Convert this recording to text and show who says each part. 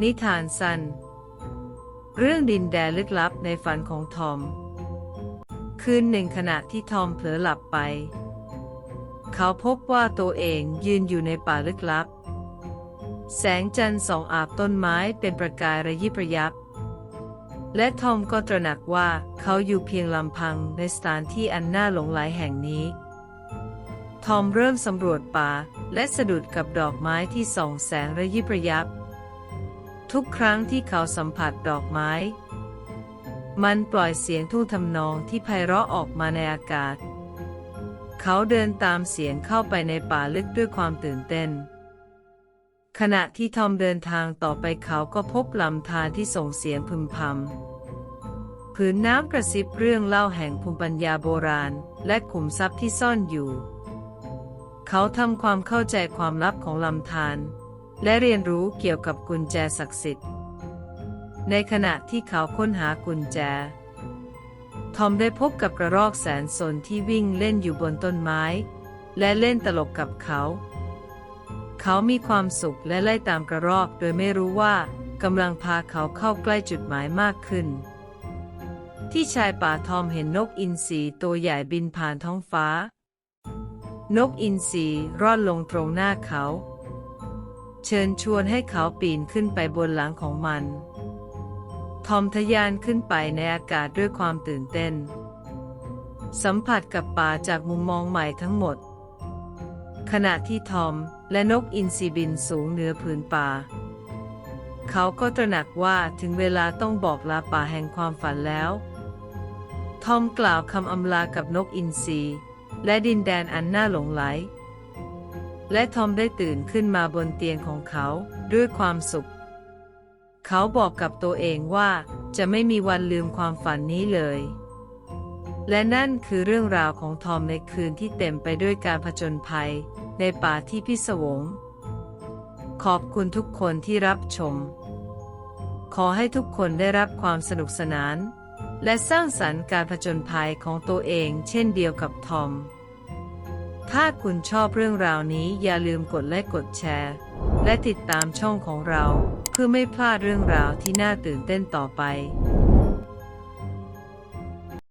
Speaker 1: นิทานสั้นเรื่องดินแดนลึกลับในฝันของทอม คืนหนึ่งขณะที่ทอมเผลอหลับไป เขาพบว่าตัวเองยืนอยู่ในป่าลึกลับ แสงจันทร์ส่องอาบต้นไม้เป็นประกายระยิบระยับ และทอมก็ตระหนักว่าเขาอยู่เพียงลำพังในสถานที่อันน่าหลงไหลแห่งนี้ทอมเริ่มสำรวจป่าและสะดุดกับดอกไม้ที่ส่องแสงระยิบระยับ ทุกครั้งที่เขาสัมผัสดอกไม้ มันปล่อยเสียงทุ่งทำนองที่ไพเราะออกมาในอากาศ เขาเดินตามเสียงเข้าไปในป่าลึกด้วยความตื่นเต้น ขณะที่ทอมเดินทางต่อไปเขาก็พบลำธารที่ส่งเสียงพึมพำผืนน้ำกระซิบเรื่องเล่าแห่งภูมิปัญญาโบราณ และขุมทรัพย์ที่ซ่อนอยู่ เขาทำความเข้าใจความลับของลำธาร และเรียนรู้เกี่ยวกับกุญแจศักดิ์สิทธิ์ ในขณะที่เขาค้นหากุญแจ ทอมได้พบกับกระรอกแสนสนที่วิ่งเล่นอยู่บนต้นไม้ และเล่นตลกกับเขา เขามีความสุขและไล่ตามกระรอกโดยไม่รู้ว่ากำลังพาเขาเข้าใกล้จุดหมายมากขึ้น ที่ชายป่าทอมเห็นนกอินทรีตัวใหญ่บินผ่านท้องฟ้า นกอินทรีร่อนลงตรงหน้าเขา เชิญชวนให้เขาปีนขึ้นไปบนหลังของมัน ทอมทะยานขึ้นไปในอากาศด้วยความตื่นเต้น สัมผัสกับป่าจากมุมมองใหม่ทั้งหมด ขณะที่ทอมและนกอินทรีบินสูงเหนือผืนป่า เขาก็ตระหนักว่าถึงเวลาต้องบอกลาป่าแห่งความฝันแล้ว ทอมกล่าวคำอำลากับนกอินทรีและดินแดนอันน่าหลงไหล และทอมได้ตื่นขึ้นมาบนเตียงของเขาด้วยความสุข เขาบอกกับตัวเองว่าจะไม่มีวันลืมความฝันนี้เลย และนั่นคือเรื่องราวของทอมในคืนที่เต็มไปด้วยการผจญภัย ในป่าที่พิศวง ขอบคุณทุกคนที่รับชม ขอให้ทุกคนได้รับความสนุกสนาน และสร้างสรรค์การผจญภัยของตัวเองเช่นเดียวกับทอม ถ้าคุณชอบเรื่องราวนี้อย่าลืมกดไลค์กดแชร์ และติดตามช่องของเรา เพื่อไม่พลาดเรื่องราวที่น่าตื่นเต้นต่อไป